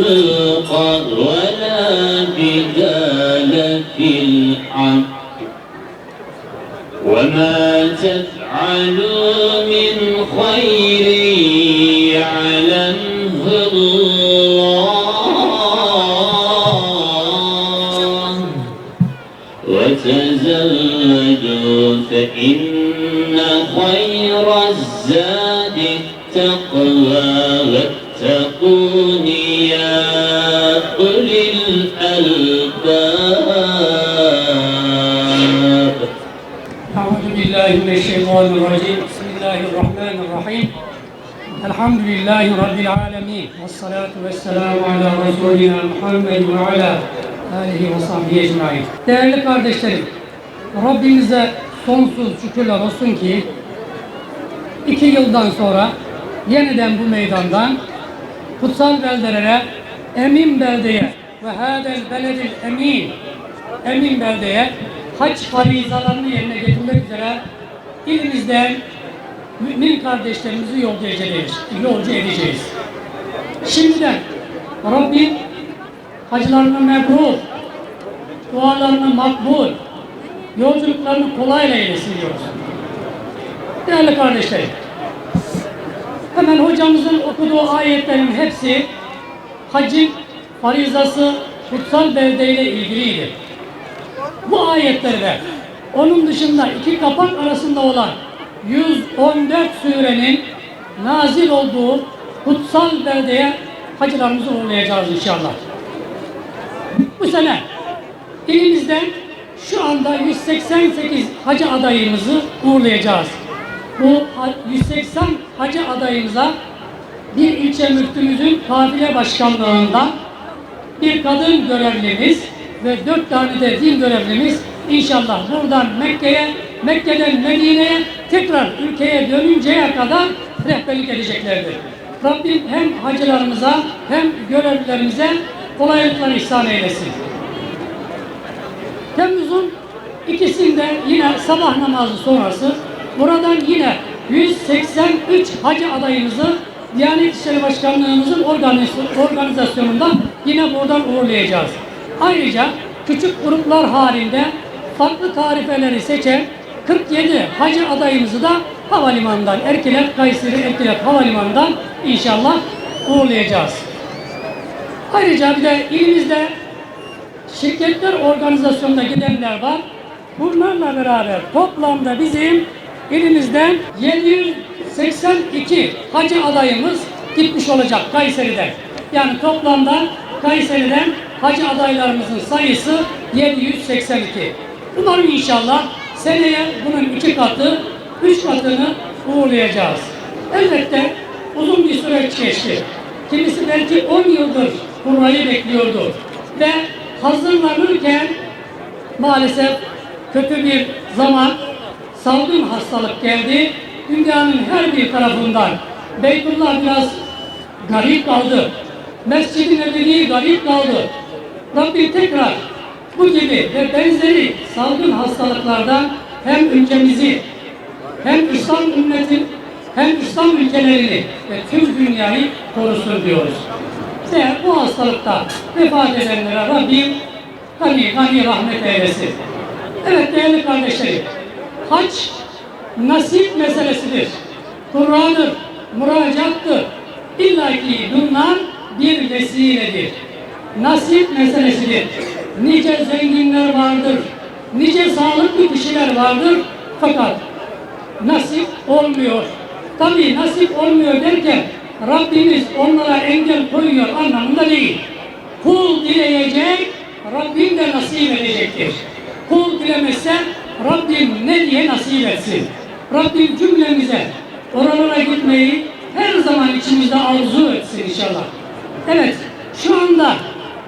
فسوق ولا جدال في الحج وما تفعلوا من خير يعلمه الله. وتزودوا فإن خير الزاد التقوى. بالله من الشيطان الرجيم بسم الله الرحمن الرحيم الحمد لله رب العالمين والصلاة والسلام على رسولنا محمد وعلى آله وصحbihi ecmaîn. Değerli kardeşlerim, Rabbimize sonsuz şükürler olsun ki iki yıldan sonra yeniden bu meydandan kutsal beldelere, emin beldeye ve hadel beledil emin emin beldeye hac farizalarını yerine getirmek üzere ilimizden mümin kardeşlerimizi yolcu edeceğiz. Yolcu edeceğiz. Şimdiden Rabbim hacılarını mebrur, dualarını makbul, yolculuklarını kolayla eylesin diyoruz. Değerli kardeşlerim, hemen hocamızın okuduğu ayetlerin hepsi hacin farizası kutsal beldeyle ilgiliydi. Bu ayetlerde onun dışında iki kapak arasında olan 114 surenin nazil olduğu kutsal beldeye hacılarımızı uğurlayacağız inşallah. Bu sene ilimizden şu anda 188 hacı adayımızı uğurlayacağız. Bu 180 hacı adayımıza bir ilçe müftümüzün kafile başkanlığından bir kadın görevlimiz ve dört tane de din görevlimiz inşallah buradan Mekke'ye, Mekke'den Medine'ye tekrar ülkeye dönünceye kadar rehberlik edeceklerdir. Rabbim hem hacılarımıza hem görevlilerimize kolaylıklar ihsan eylesin. Temmuz'un ikisinde yine sabah namazı sonrası buradan yine 183 hacı adayımızı Diyanet İşleri Başkanlığımızın organiz- organizasyonunda yine buradan uğurlayacağız. Ayrıca küçük gruplar halinde farklı tarifeleri seçen 47 hacı adayımızı da havalimanından Erkilet, Kayseri Erkilet Havalimanı'ndan inşallah uğurlayacağız. Ayrıca bir de ilimizde şirketler organizasyonuna gidenler var. Bunlarla beraber toplamda bizim ilimizden 782 hacı adayımız gitmiş olacak Kayseri'den. Yani toplamda Kayseri'den hacı adaylarımızın sayısı 782. Umarım inşallah seneye bunun iki katı, üç katını uğurlayacağız. Elbette uzun bir süreç geçti. Kimisi belki 10 yıldır burayı bekliyordu. Ve hazırlanırken maalesef kötü bir zaman salgın hastalık geldi. Dünyanın her bir tarafından Beytullah biraz garip kaldı. Mescid-i Nebevi garip kaldı. Rabbim tekrar bu gibi ve benzeri salgın hastalıklardan hem ülkemizi hem İslam ümmetin hem İslam ülkelerini ve tüm dünyayı korusun diyoruz. Ve bu hastalıkta vefat edenlere Rabbim gani gani rahmet eylesin. Evet değerli kardeşlerim, hac nasip meselesidir. Kur'an'dır, muracaattır. İlla ki bunlar bir vesiledir. Nasip meselesidir. Nice zenginler vardır. Nice sağlıklı kişiler vardır. Fakat nasip olmuyor. Tabi nasip olmuyor derken Rabbimiz onlara engel koyuyor anlamında değil. Kul dileyecek, Rabbim de nasip edecektir. Kul dilemezse Rabbim ne diye nasip etsin. Rabbim cümlemize oralara gitmeyi her zaman içimizde arzu etsin inşallah. Evet, şu anda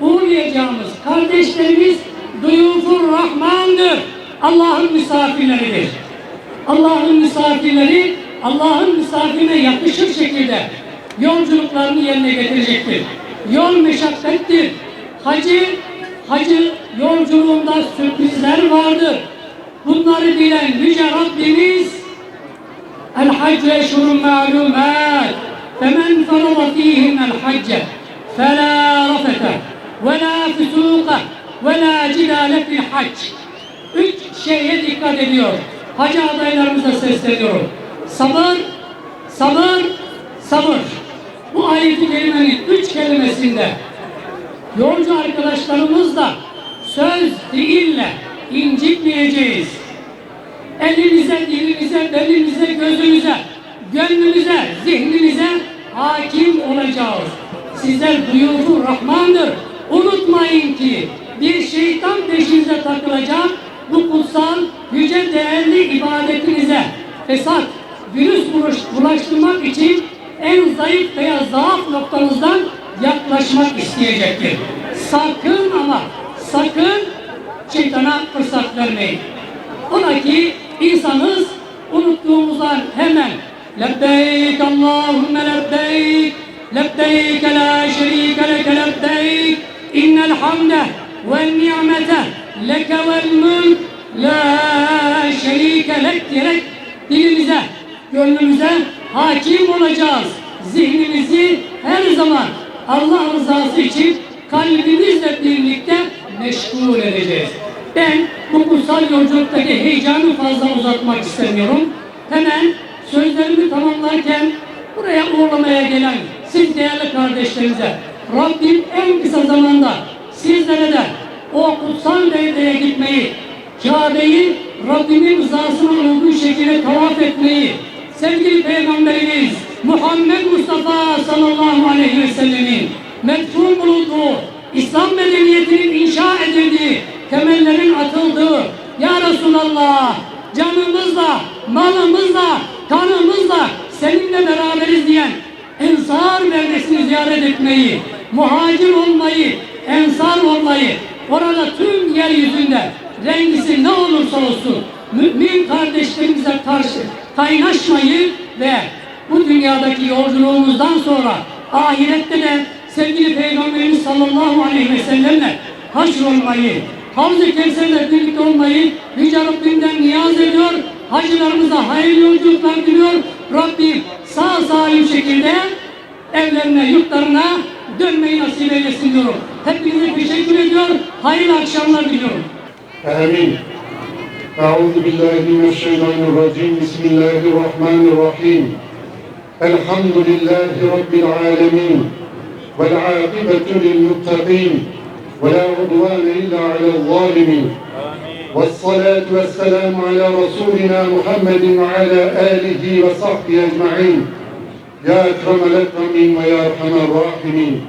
uğurlayacağımız kardeşlerimiz Duyufur Rahman'dır. Allah'ın misafirleridir. Allah'ın misafirleri Allah'ın misafirine yakışır şekilde yolculuklarını yerine getirecektir. Yol meşakkattir. Hacı, hacı yolculuğunda sürprizler vardır. Bunları bilen Yüce Rabbimiz El hacce eşhurun ma'lumat er. Femen farada fihim el hacce Fela rafete Ve la füsuka cidale fil hac Üç şeye dikkat ediyor. Hacı adaylarımıza sesleniyorum. Sabır, sabır, sabır. Bu ayet-i üç kelimesinde yolcu arkadaşlarımızla söz değille incitmeyeceğiz elimize, dilimize, belimize, gözümüze, gönlümüze, zihnimize hakim olacağız. Sizler duyucu Rahmandır. Unutmayın ki bir şeytan peşinize takılacak bu kutsal, yüce değerli ibadetinize fesat, virüs bulaş- bulaştırmak için en zayıf veya zaaf noktanızdan yaklaşmak isteyecektir. Sakın ama sakın şeytana fırsat vermeyin. Ola ki insanız unuttuğumuzdan hemen lebbeyk Lebbeyk la şerike leke lebbeyk İnnel hamde ve ni'mete leke vel mülk La şerike lek diyerek dilimize, gönlümüze hakim olacağız. Zihnimizi her zaman Allah rızası için kalbimizle birlikte meşgul edeceğiz. Ben bu kutsal yolculuktaki heyecanı fazla uzatmak istemiyorum. Hemen sözlerimi tamamlarken buraya uğurlamaya gelen siz değerli kardeşlerimize Rabbim en kısa zamanda sizlere de o kutsal beldeye gitmeyi, Kabe'yi Rabbimin rızasına uygun şekilde tavaf etmeyi, sevgili Peygamberimiz Muhammed Mustafa sallallahu aleyhi ve sellemin metfun bulunduğu, İslam medeniyetinin inşa edildiği, temellerin atıldığı, Ya Resulallah canımızla, malımızla, kanımızla seninle beraberiz diyen Ensar beldesini ziyaret etmeyi, muhacir olmayı, ensar olmayı, orada tüm yeryüzünde rengisi ne olursa olsun mümin kardeşlerimize karşı kaynaşmayı ve bu dünyadaki yolculuğumuzdan sonra ahirette de sevgili Peygamberimiz sallallahu aleyhi ve sellemle haşr olmayı, Havz-ı Kevser'le birlikte olmayı Yüce Rabbimden niyaz ediyor. Hacılarımıza hayırlı yolculuklar diliyor. Rabbim sağ salim şekilde evlerine, yurtlarına dönmeyi nasip eylesin diyorum. Hepinize teşekkür ediyor. Hayırlı akşamlar diliyorum. آمين أعوذ بالله من الشيطان الرجيم بسم الله الرحمن الرحيم الحمد لله رب العالمين والعاقبة للمتقين ولا عدوان إلا على الظالمين والصلاة والسلام على رسولنا محمد وعلى آله وصحبه أجمعين يا أكرم الأكرمين ويا أرحم الراحمين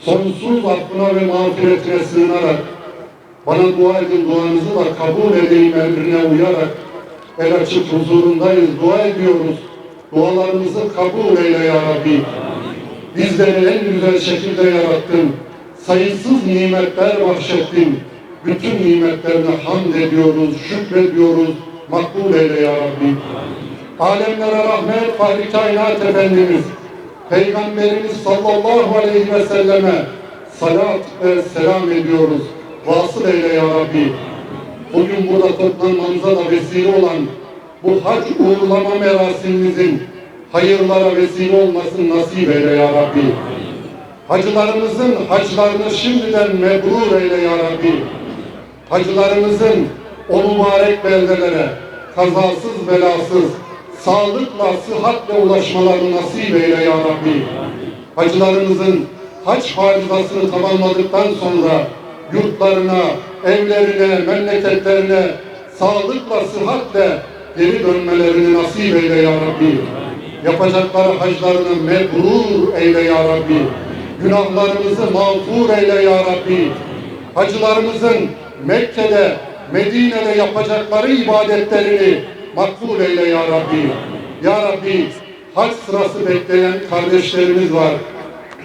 sonsuz affına ve mağfiretine sığınarak bana dua edin duanızı da kabul edeyim emrine uyarak el açık huzurundayız, dua ediyoruz. Dualarımızı kabul eyle ya Rabbi. Bizleri en güzel şekilde yarattın. Sayısız nimetler bahşettin. Bütün nimetlerine hamd ediyoruz, şükrediyoruz. Makbul eyle ya Rabbi. Alemlere rahmet, Fahri Kainat Efendimiz, Peygamberimiz sallallahu aleyhi ve selleme salat ve selam ediyoruz. Vasıl eyle ya Rabbi. Bugün burada toplanmamıza da vesile olan bu hac uğurlama merasimimizin hayırlara vesile olmasını nasip eyle ya Rabbi. Hacılarımızın haclarını şimdiden mebrur eyle ya Rabbi. Hacılarımızın o mübarek beldelere kazasız belasız sağlıkla, sıhhatle ulaşmalarını nasip eyle ya Rabbi. Hacılarımızın hac haricasını tamamladıktan sonra yurtlarına, evlerine, memleketlerine sağlıkla, sıhhatle geri dönmelerini nasip eyle ya Rabbi. Yapacakları haclarını mebrur eyle ya Rabbi. Günahlarımızı mağfur eyle ya Rabbi. Hacılarımızın Mekke'de, Medine'de yapacakları ibadetlerini makbul eyle ya Rabbi. Ya Rabbi, hac sırası bekleyen kardeşlerimiz var.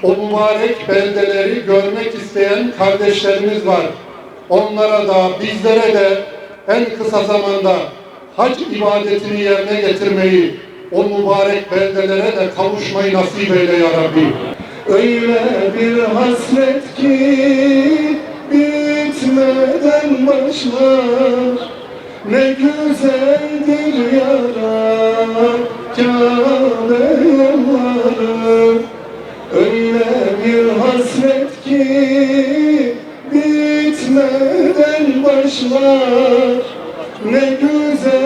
O mübarek beldeleri görmek isteyen kardeşlerimiz var. Onlara da bizlere de en kısa zamanda hac ibadetini yerine getirmeyi, o mübarek beldelere de kavuşmayı nasip eyle ya Rabbi. Öyle bir hasret ki bitmeden başlar. Ne güzeldir yara Kabe yolları. Öyle bir hasret ki bitmeden başlar. Ne güzeldir